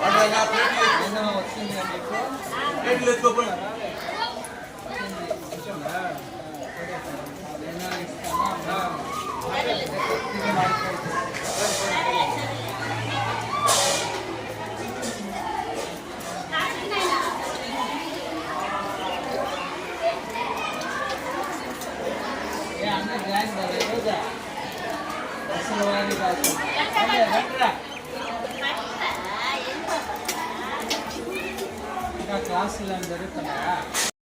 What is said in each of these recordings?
और रहेगा फिर भी एक महीना में वैक्सीन लेने को एक लेट को बोला Yeah, I'm not glad that I know that. That's the way I did that.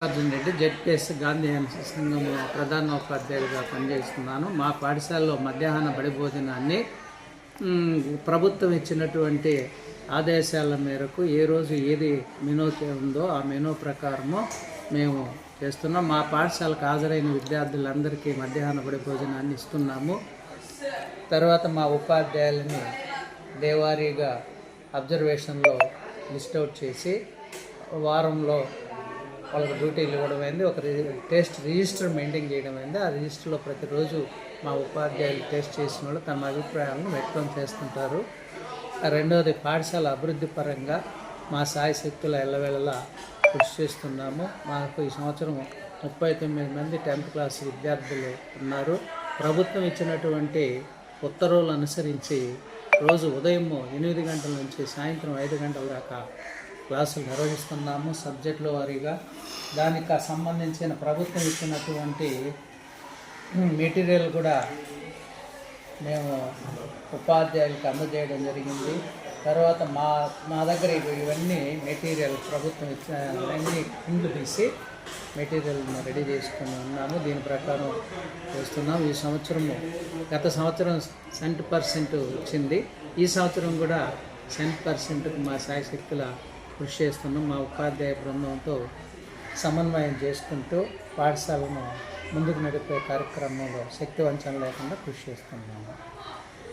Arjun Reddy ZPS Gandhi సంఘంలో ప్రధాన ఉపాధ్యాయుడిగా పనిచేస్తున్నాను. మా పాఠశాలలో మధ్యాహ్న బడి భోజనాన్ని ప్రభుత్వం ఇచ్చినటువంటి ఆదేశాల మేరకు ఏ రోజు ఏది మెనూ ఉందో ఆ మెనూ ప్రకారము మేము చేస్తున్నాం. మా పాఠశాలకు హాజరైన విద్యార్థులందరికీ మధ్యాహ్న బడి భోజనాన్ని ఇస్తున్నాము. తర్వాత మా ఉపాధ్యాయులని దేవారీగా అబ్జర్వేషన్లో లిస్ట్ అవుట్ చేసి వారంలో వాళ్ళకి డ్యూటీలు ఇవ్వడం అయింది. ఒక టెస్ట్ రిజిస్టర్ మెయింటైన్ చేయడం అయింది. ఆ రిజిస్టర్లో ప్రతిరోజు మా ఉపాధ్యాయులు టెస్ట్ చేసిన వాళ్ళు తమ అభిప్రాయాలను వ్యక్తం చేస్తుంటారు. రెండవది పాఠశాల అభివృద్ధి పరంగా మా సాయి శక్తుల ఎల్లవేళలా కృషి చేస్తున్నాము. మాకు ఈ సంవత్సరం ముప్పై తొమ్మిది మంది టెన్త్ క్లాస్ విద్యార్థులు ఉన్నారు. ప్రభుత్వం ఇచ్చినటువంటి ఉత్తర్వులు అనుసరించి రోజు ఉదయం ఎనిమిది గంటల నుంచి సాయంత్రం ఐదు గంటల దాకా క్లాసులు నిర్వహిస్తున్నాము సబ్జెక్టుల వారీగా. దానికి సంబంధించిన ప్రభుత్వం ఇచ్చినటువంటి మెటీరియల్ కూడా మేము ఉపాధ్యాయులకు అందజేయడం జరిగింది. తర్వాత మా మా దగ్గర ఇవన్నీ మెటీరియల్ ప్రభుత్వం ఇచ్చిన అన్ని ఇండ్లు తీసి మెటీరియల్ రెడీ చేసుకుని ఉన్నాము. దీని ప్రకారం చేస్తున్నాం ఈ సంవత్సరము గత సంవత్సరం సెంట్ పర్సెంట్ వచ్చింది. ఈ సంవత్సరం కూడా సెంట్ పర్సెంట్కి మా శాయశక్తుల కృషి చేస్తున్నాం. మా ఉపాధ్యాయ బృందంతో సమన్వయం చేసుకుంటూ పాఠశాలను ముందుకు నడిపే కార్యక్రమంలో శక్తివంచన లేకుండా కృషి చేస్తున్నాము.